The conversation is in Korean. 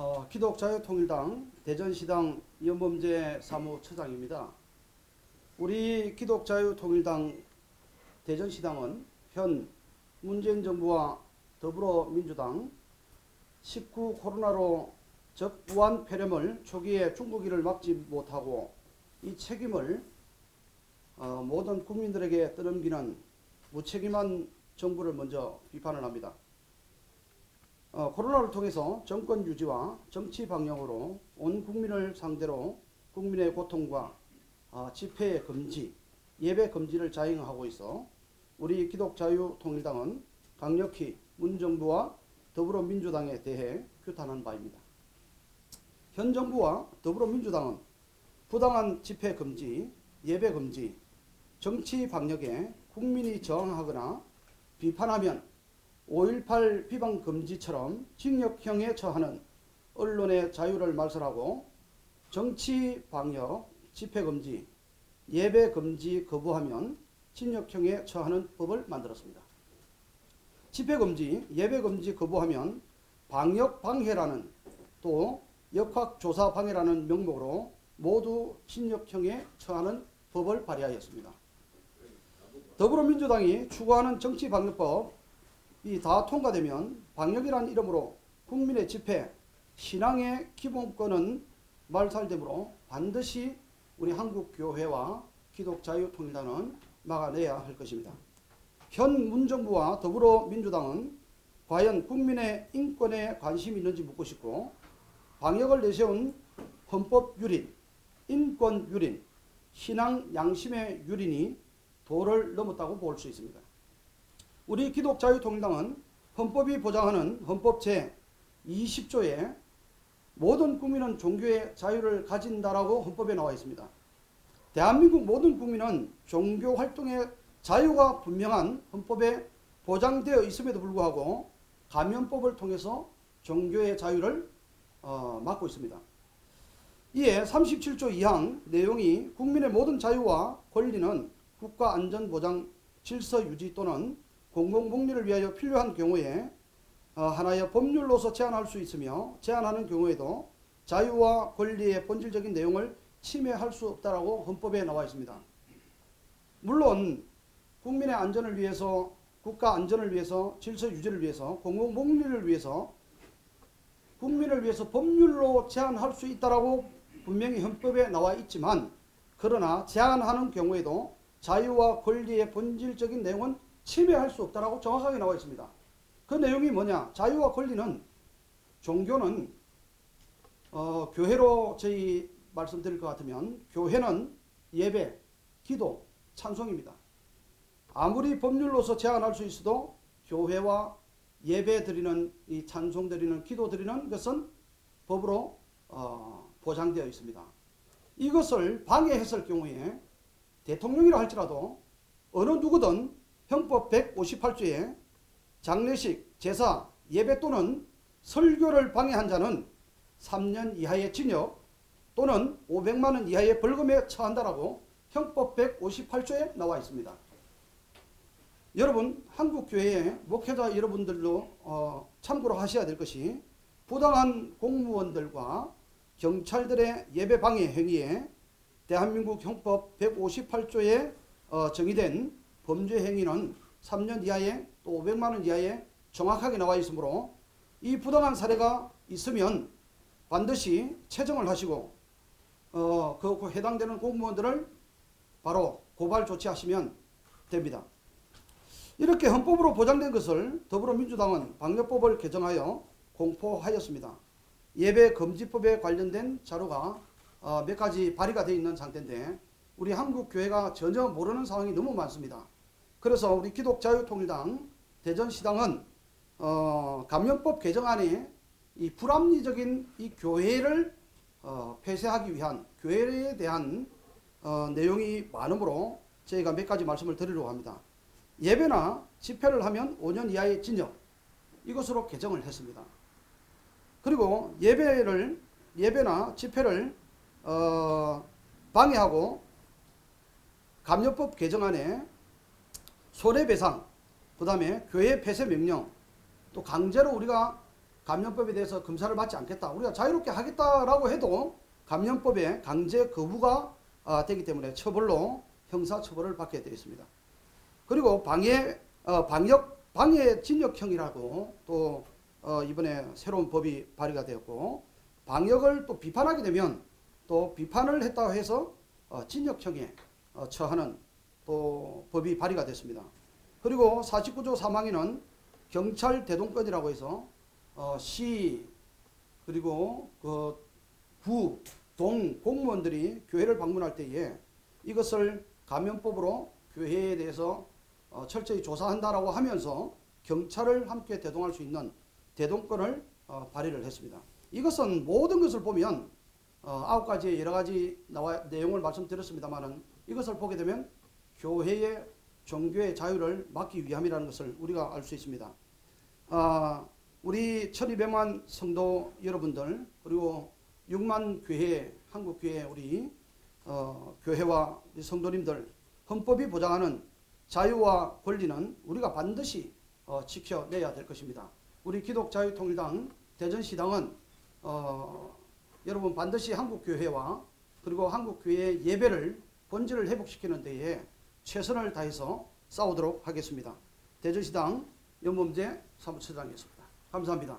어, 기독 자유통일당 대전시당 이현범재 사무처장입니다. 우리 기독 자유통일당 대전시당은 현 문재인 정부와 더불어민주당 19 코로나로 적우한 폐렴을 초기에 중국이를 막지 못하고 이 책임을 어, 모든 국민들에게 떠넘기는 무책임한 정부를 먼저 비판을 합니다. 어, 코로나를 통해서 정권 유지와 정치 방향으로 온 국민을 상대로 국민의 고통과 어, 집회 금지, 예배 금지를 자행하고 있어 우리 기독자유통일당은 강력히 문정부와 더불어민주당에 대해 규탄한 바입니다. 현 정부와 더불어민주당은 부당한 집회 금지, 예배 금지, 정치 방역에 국민이 저항하거나 비판하면 5.18 비방 금지처럼 징역형에 처하는 언론의 자유를 말살하고 정치 방역, 집회 금지, 예배 금지 거부하면 징역형에 처하는 법을 만들었습니다. 집회 금지, 예배 금지 거부하면 방역 방해라는 또 역학 조사 방해라는 명목으로 모두 징역형에 처하는 법을 발의하였습니다. 더불어민주당이 추구하는 정치 방역법 이 다 통과되면 방역이라는 이름으로 국민의 집회, 신앙의 기본권은 말살되므로 반드시 우리 한국 교회와 기독자유통일당은 막아내야 할 것입니다. 현 문정부와 더불어민주당은 과연 국민의 인권에 관심이 있는지 묻고 싶고 방역을 내세운 헌법 유린, 인권 유린, 신앙 양심의 유린이 도를 넘었다고 볼 수 있습니다. 우리 기독자유통일당은 헌법이 보장하는 헌법 제 20조에 모든 국민은 종교의 자유를 가진다라고 헌법에 나와 있습니다. 대한민국 모든 국민은 종교 활동의 자유가 분명한 헌법에 보장되어 있음에도 불구하고 감염법을 통해서 종교의 자유를 어, 막고 있습니다. 이에 37조 2항 내용이 국민의 모든 자유와 권리는 국가 안전 보장, 질서 유지 또는 공공복리를 위하여 필요한 경우에 어, 하나의 법률로서 제한할 수 있으며 제한하는 경우에도 자유와 권리의 본질적인 내용을 침해할 수 없다라고 헌법에 나와 있습니다. 물론 국민의 안전을 위해서 국가 안전을 위해서 질서 유지를 위해서 공공복리를 위해서 국민을 위해서 법률로 제한할 수 있다라고 분명히 헌법에 나와 있지만 그러나 제한하는 경우에도 자유와 권리의 본질적인 내용은 침해할 수 없다라고 정확하게 나와 있습니다. 그 내용이 뭐냐? 자유와 권리는 종교는 어, 교회로 저희 말씀드릴 것 같으면 교회는 예배, 기도, 찬송입니다. 아무리 법률로서 제한할 수 있어도 교회와 예배 드리는 이 찬송 드리는 기도 드리는 것은 법으로 어, 보장되어 있습니다. 이것을 방해했을 경우에 대통령이라 할지라도 어느 누구든 형법 158조에 장례식, 제사, 예배 또는 설교를 방해한 자는 3년 이하의 징역 또는 500만 원 이하의 벌금에 처한다라고 형법 158조에 나와 있습니다. 여러분 한국 교회의 목회자 여러분들도 어, 참고로 하셔야 될 것이 부당한 공무원들과 경찰들의 예배 방해 행위에 대한민국 형법 158조에 어, 정의된 범죄 행위는 3년 이하에 또 500만 원 이하에 정확하게 나와 있으므로 이 부당한 사례가 있으면 반드시 체정을 하시고 어, 그 해당되는 공무원들을 바로 고발 조치하시면 됩니다. 이렇게 헌법으로 보장된 것을 더불어민주당은 방역법을 개정하여 공포하였습니다. 예배 금지법에 관련된 자료가 어, 몇 가지 발의가 되어 있는 상태인데 우리 한국 교회가 전혀 모르는 상황이 너무 많습니다. 그래서 우리 기독자유통일당 대전시당은 어, 감염법 개정안에 이 불합리적인 이 교회를 어, 폐쇄하기 위한 교회에 대한 어, 내용이 많으므로 저희가 몇 가지 말씀을 드리려고 합니다. 예배나 집회를 하면 5년 이하의 징역 이것으로 개정을 했습니다. 그리고 예배를 예배나 집회를 어, 방해하고 감염법 개정안에 손해배상, 그 다음에 교회 폐쇄 명령, 또 강제로 우리가 감염법에 대해서 검사를 받지 않겠다. 우리가 자유롭게 하겠다라고 해도 감염법에 강제 거부가 아, 되기 때문에 처벌로 형사 처벌을 받게 되어 있습니다. 그리고 방해 어, 방역 방해 진역형이라고 또 어, 이번에 새로운 법이 발의가 되었고 방역을 또 비판하게 되면 또 비판을 했다고 해서 어, 진역형에 어, 처하는 또 법이 발의가 됐습니다. 그리고 49조 3항에는 경찰 대동권이라고 해서 어, 시 그리고 그 구, 동 공무원들이 교회를 방문할 때에 이것을 감염법으로 교회에 대해서 어, 철저히 조사한다라고 하면서 경찰을 함께 대동할 수 있는 대동권을 어, 발의를 했습니다. 이것은 모든 것을 보면 어, 아홉 가지의 여러 가지 나와 내용을 말씀드렸습니다만은 이것을 보게 되면 교회의 종교의 자유를 막기 위함이라는 것을 우리가 알 수 있습니다. 아, 우리 1200만 성도 여러분들 그리고 6만 교회 한국 교회 우리 어, 교회와 우리 성도님들 헌법이 보장하는 자유와 권리는 우리가 반드시 어, 지켜내야 될 것입니다. 우리 기독자유통일당 대전시당은 어, 여러분 반드시 한국 교회와 그리고 한국 교회의 예배를 본질을 회복시키는 데에 최선을 다해서 싸우도록 하겠습니다. 대전시당 연범재 사무처장이었습니다. 감사합니다.